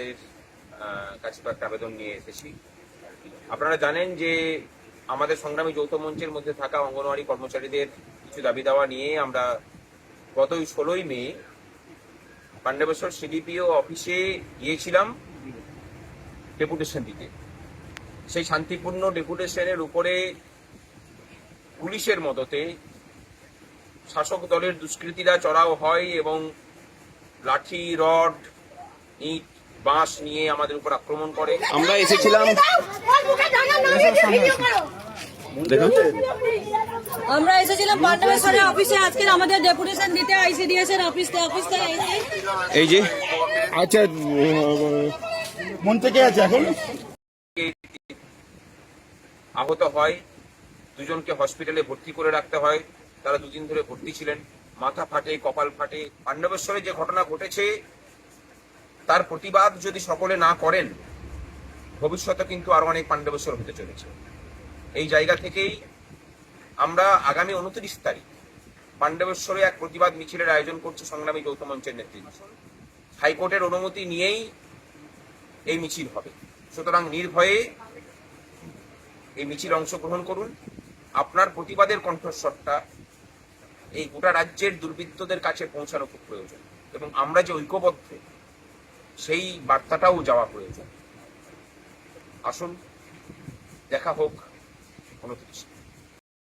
আপনাদের কাছে একটা আবেদন নিয়ে এসেছি। আপনারা জানেন যে আমাদের সংগ্রামী যৌথ মঞ্চের মধ্যে থাকা অঙ্গনওয়াড়ি কর্মচারীদের কিছু দাবি দাওয়া নিয়ে আমরা গত ষোলোই মে পাণ্ডবেশ্বর সিডিপিও অফিসে গিয়েছিলাম ডেপুটেশন দিতে। সেই শান্তিপূর্ণ ডেপুটেশনের উপরে পুলিশের মদতে শাসক দলের দুষ্কৃতীরা চড়াও হয় এবং লাঠি, রড, ইট বাঁশ নিয়ে আমাদের উপর আক্রমণ করে। আমরা এসেছিলাম। আমরা এসেছিলাম পান্ডবেশ্বরের অফিসে আজকে আমাদের ডেপুটেশন দিতে আইসিডিএস এর অফিস থেকে অফিস থেকে এই যে আচ্ছা মন থেকে আছে এখন? আহত হয় দুজনকে হসপিটালে ভর্তি করে রাখতে হয়। তারা দুদিন ধরে ভর্তি ছিলেন। মাথা ফাটে কপাল ফাটে। পাণ্ডবেশ্বরে যে ঘটনা ঘটেছে তার প্রতিবাদ যদি সকলে না করেন, ভবিষ্যতে কিন্তু আরও অনেক পাণ্ডবেশ্বর হতে চলেছে। এই জায়গা থেকেই আমরা আগামী উনত্রিশ তারিখ পাণ্ডবেশ্বরে এক প্রতিবাদ মিছিলের আয়োজন করছে সংগ্রামী যৌথ মঞ্চের নেতৃত্বে। হাইকোর্টের অনুমতি নিয়েই এই মিছিল হবে। সুতরাং নির্ভয়ে এই মিছিল অংশগ্রহণ করুন। আপনার প্রতিবাদের কণ্ঠস্বরটা এই গোটা রাজ্যের দুর্বৃত্তদের কাছে পৌঁছানো খুব প্রয়োজন। এবং আমরা যে ঐক্যবদ্ধ সেই বার্তাটাও যাওয়া হয়ে যায় আসুন দেখা হোক উনত্রিশ